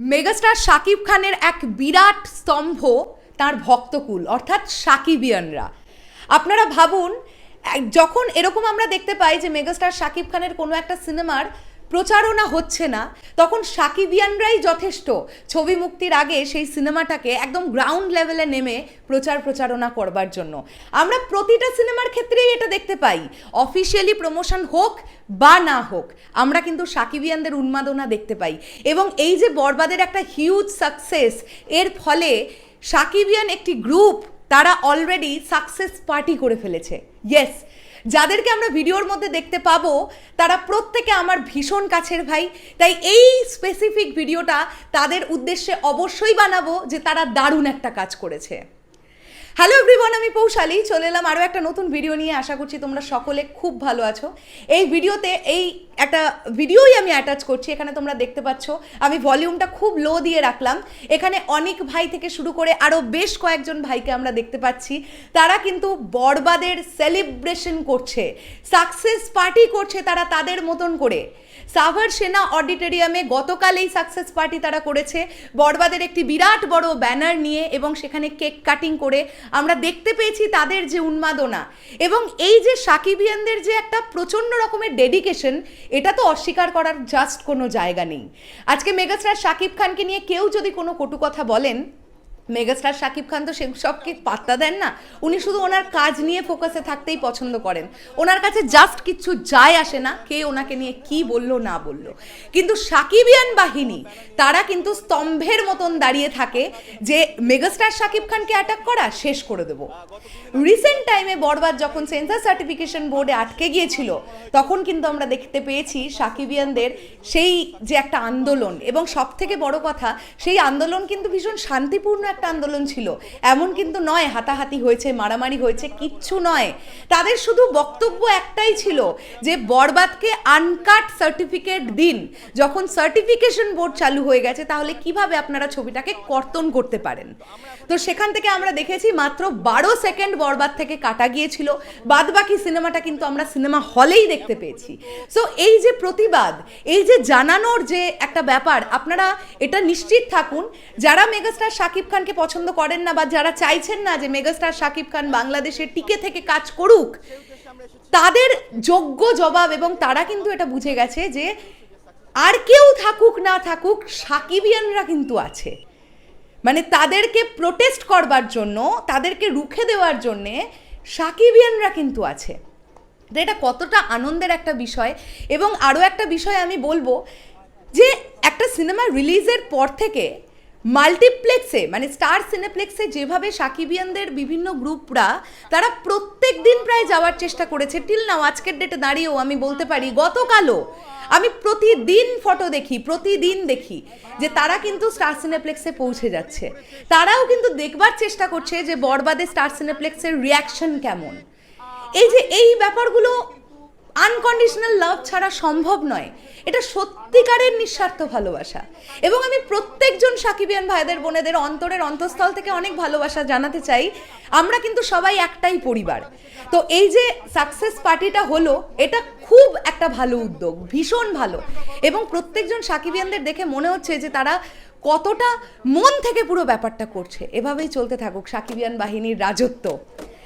Megastar Shakib খানের এক বিরাট স্তম্ভ তার ভক্তকুল, অর্থাৎ সাকিবিয়ানরা আপনারা ভাবুন যখন এরকম আমরা দেখতে পাই যে মেগাস্টার শাকিব খানের কোনো একটা সিনেমার প্রচারণা হচ্ছে না, তখন সাকিবিয়ানরাই যথেষ্ট। ছবি মুক্তির আগে সেই সিনেমাটাকে একদম গ্রাউন্ড লেভেলে নেমে প্রচার প্রচারণা করবার জন্য। আমরা প্রতিটা সিনেমার ক্ষেত্রেই এটা দেখতে পাই। অফিসিয়ালি প্রমোশন হোক বা না হোক, আমরা কিন্তু সাকিবিয়ানদের উন্মাদনা দেখতে পাই। এবং এই যে বরবাদের একটা হিউজ সাকসেস এর ফলে সাকিবিয়ান একটি গ্রুপ তারা অলরেডি সাকসেস পার্টি করে ফেলেছে। ইয়েস যাদেরকে আমরা ভিডিওর মধ্যে দেখতে পাবো, তারা প্রত্যেকে আমার ভীষণ কাছের ভাই। তাই এই স্পেসিফিক ভিডিওটা তাদের উদ্দেশ্যে অবশ্যই বানাবো যে তারা দারুণ একটা কাজ করেছে। হ্যালো এভরিওয়ান আমি পৌশালী। চলে এলাম আরও একটা নতুন ভিডিও নিয়ে। আশা করছি তোমরা সকলে খুব ভালো আছো। এই ভিডিওতে এই একটা ভিডিওই আমি অ্যাটাচ করছি। এখানে তোমরা দেখতে পাচ্ছ, আমি ভলিউমটা খুব লো দিয়ে রাখলাম। এখানে অনেক ভাই থেকে শুরু করে আরও বেশ কয়েকজন ভাইকে আমরা দেখতে পাচ্ছি। তারা কিন্তু বরবাদের সেলিব্রেশন করছে। সাকসেস পার্টি করছে তারা তাদের মতন করে। সাভার সেনা অডিটোরিয়ামে গতকাল এই সাকসেস পার্টি তারা করেছে। বরবাদের একটি বিরাট বড় ব্যানার নিয়ে এবং সেখানে কেক কাটিং করে আমরা দেখতে পেয়েছি তাদের যে উন্মাদনা। এবং এই যে সাকিবিয়ানদের যে একটা প্রচণ্ড রকমের ডেডিকেশন এটা তো অস্বীকার করার জাস্ট কোনো জায়গা নেই। আজকে মেগাস্টার সাকিব খানকে নিয়ে কেউ যদি কোনো কটু কথা বলেন মেগাস্টার শাকিব খান তো সবকে পাত্তা দেন না। উনি শুধু ওনার কাজ নিয়ে ফোকাসে থাকতেই পছন্দ করেন। ওনার কাছে জাস্ট কিচ্ছু যায় আসে না, কে ওনাকে নিয়ে কি বলল, না বলল। কিন্তু সাকিবিয়ান বাহিনী, তারা কিন্তু স্তম্ভের মতন দাঁড়িয়ে থাকে যে মেগাস্টার শাকিব খানকে অ্যাটাক করা শেষ করে দেবো। রিসেন্ট টাইমে বরবাদ যখন সেন্সার সার্টিফিকেশন বোর্ডে আটকে গিয়েছিল, তখন কিন্তু আমরা দেখতে পেয়েছি সাকিবিয়ানদের সেই যে একটা আন্দোলন। এবং সব থেকে বড় কথা, সেই আন্দোলন কিন্তু ভীষণ শান্তিপূর্ণ একটা আন্দোলন ছিল। এমন কিন্তু নয়, হাতাহাতি হয়েছে, মারামারি হয়েছে, কিচ্ছু নয়। তাদের শুধু বক্তব্য একটাই ছিল যে বরবাদকে আনকাট সার্টিফিকেট দিন। যখন সার্টিফিকেশন বোর্ড চালু হয়ে গেছে, তাহলে কীভাবে আপনারা ছবিটাকে কর্তন করতে পারেন? তো সেখান থেকে আমরা দেখেছি, মাত্র বারো সেকেন্ড বরবাদ থেকে কাটা গিয়েছিল। বাদ বাকি সিনেমাটা কিন্তু আমরা সিনেমা হলেই দেখতে পেয়েছি। সো এই যে প্রতিবাদ, এই যে জানানোর যে একটা ব্যাপার, আপনারা এটা নিশ্চিত থাকুন, যারা মেগাস্টার শাকিব খানকে পছন্দ করেন না বা যারা চাইছেন না যে মেগাস্টার শাকিব খান বাংলাদেশে টিকে থেকে কাজ করুক, তাদের যোগ্য জবাব এবং তারা কিন্তু এটা বুঝে গেছে যে আর কেউ থাকুক না থাকুক, সাকিবিয়ানরা কিন্তু আছে। মানে তাদেরকে প্রোটেস্ট করবার জন্য, তাদেরকে রুখে দেওয়ার জন্যে সাকিবিয়ানরা কিন্তু আছে। এটা কতটা আনন্দের একটা বিষয়। এবং আরও একটা বিষয় আমি বলব যে একটা সিনেমা রিলিজের পর থেকে মাল্টিপ্লেক্সে মানে স্টার সিনেপ্লেক্সে যেভাবে সাকিবিয়ানদের বিভিন্ন গ্রুপরা, তারা প্রত্যেক দিন প্রায় যাওয়ার চেষ্টা করেছে। টিল নাও আজকের ডেটে দাঁড়িয়েও আমি বলতে পারি, গতকালও আমি প্রতিদিন ফটো দেখি, প্রতিদিন দেখি যে তারা কিন্তু স্টার সিনেপ্লেক্সে পৌঁছে যাচ্ছে। তারাও কিন্তু দেখবার চেষ্টা করছে যে বরবাদে স্টার সিনেপ্লেক্সের রিয়াকশন কেমন। এই যে এই ব্যাপারগুলো আনকন্ডিশনাল লাভ ছাড়া সম্ভব নয়। এটা সত্যিকারের নিঃস্বার্থ ভালোবাসা। এবং আমি প্রত্যেকজন সাকিবিয়ান ভাইদের, বোনেদের অন্তরের অন্তঃস্থল থেকে অনেক ভালোবাসা জানাতে চাই। আমরা কিন্তু সবাই একটাই পরিবার। তো এই যে সাকসেস পার্টিটা হলো, এটা খুব একটা ভালো উদ্যোগ, ভীষণ ভালো। এবং প্রত্যেকজন সাকিবিয়ানদের দেখে মনে হচ্ছে যে তারা কতটা মন থেকে পুরো ব্যাপারটা করছে। এভাবেই চলতে থাকুক সাকিবিয়ান বাহিনীর রাজত্ব।